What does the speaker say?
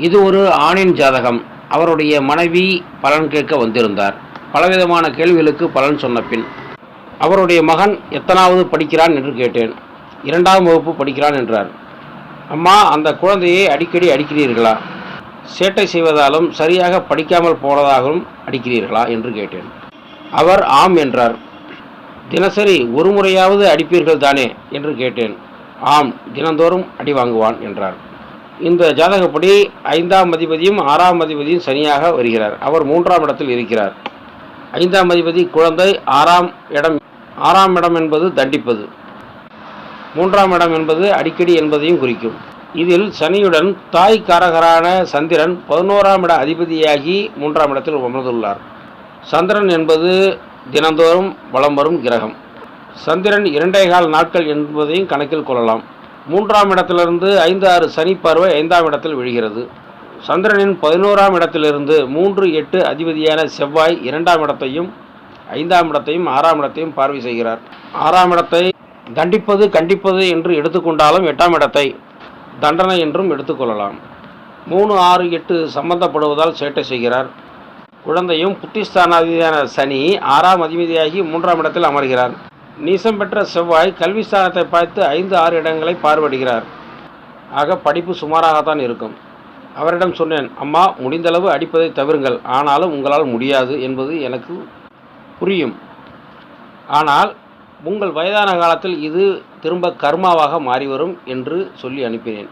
இது ஒரு ஆணின் ஜாதகம். அவருடைய மனைவி பலன் கேட்க வந்திருந்தார். பலவிதமான கேள்விகளுக்கு பலன் சொன்ன பின் அவருடைய மகன் எத்தனாவது படிக்கிறான்? என்று கேட்டேன். இரண்டாம் வகுப்பு படிக்கிறான் என்றார். அம்மா அந்த குழந்தையை அடிக்கடி அடிக்கிறீர்களா? சேட்டை செய்வதாலும் சரியாக படிக்காமல் போனதாகவும் அடிக்கிறீர்களா? என்று கேட்டேன். அவர் ஆம் என்றார். தினசரி ஒரு முறையாவது அடிப்பீர்கள் தானே? என்று கேட்டேன். ஆம் தினந்தோறும் அடி வாங்குவான் என்றார். இந்த ஜாதகப்படி ஐந்தாம் அதிபதியும் ஆறாம் அதிபதியும் சனியாக வருகிறார். அவர் மூன்றாம் இடத்தில் இருக்கிறார். ஐந்தாம் அதிபதி குழந்தை ஆறாம் இடம் ஆறாம் இடம் என்பது தண்டிப்பது. மூன்றாம் இடம் என்பது அடிக்கடி என்பதையும் குறிக்கும். இதில் சனியுடன் தாய் காரகரான சந்திரன் பதினோராம் இட அதிபதியாகி மூன்றாம் இடத்தில் அமர்ந்துள்ளார். சந்திரன் என்பது தினந்தோறும் வலம் வரும் கிரகம். சந்திரன் இரண்டே கால் நாட்கள் என்பதையும் கணக்கில் கொள்ளலாம். மூன்றாம் இடத்திலிருந்து ஐந்து ஆறு சனி பார்வை ஐந்தாம் இடத்தில் விழுகிறது. சந்திரனின் பதினோராம் இடத்திலிருந்து மூன்று எட்டு அதிபதியான செவ்வாய் இரண்டாம் இடத்தையும் ஐந்தாம் இடத்தையும் ஆறாம் இடத்தையும் பார்வை செய்கிறார். ஆறாம் இடத்தை தண்டிப்பது கண்டிப்பது என்று எடுத்துக்கொண்டாலும் எட்டாம் இடத்தை தண்டனை என்றும் எடுத்துக்கொள்ளலாம் மூணு ஆறு எட்டு சம்பந்தப்படுவதால் சேட்டை செய்கிறார். குழந்தையும் புத்திஸ்தானாதிபதியான சனி ஆறாம் அதிபதியாகி மூன்றாம் இடத்தில் அமர்கிறார். நீசம் பெற்ற செவ்வாய் கல்விஸ்தானத்தை பார்த்து ஐந்து ஆறு இடங்களை பார்வையிடுகிறார். ஆக படிப்பு சுமாராகத்தான் இருக்கும். அவரிடம் சொன்னேன் அம்மா முடிந்தளவு அடிப்பதை தவிருங்கள். ஆனாலும் உங்களால் முடியாது என்பது எனக்கு புரியும். ஆனால் உங்கள் வயதான காலத்தில் இது திரும்ப கர்மாவாக மாறிவரும் என்று சொல்லி அனுப்பினேன்.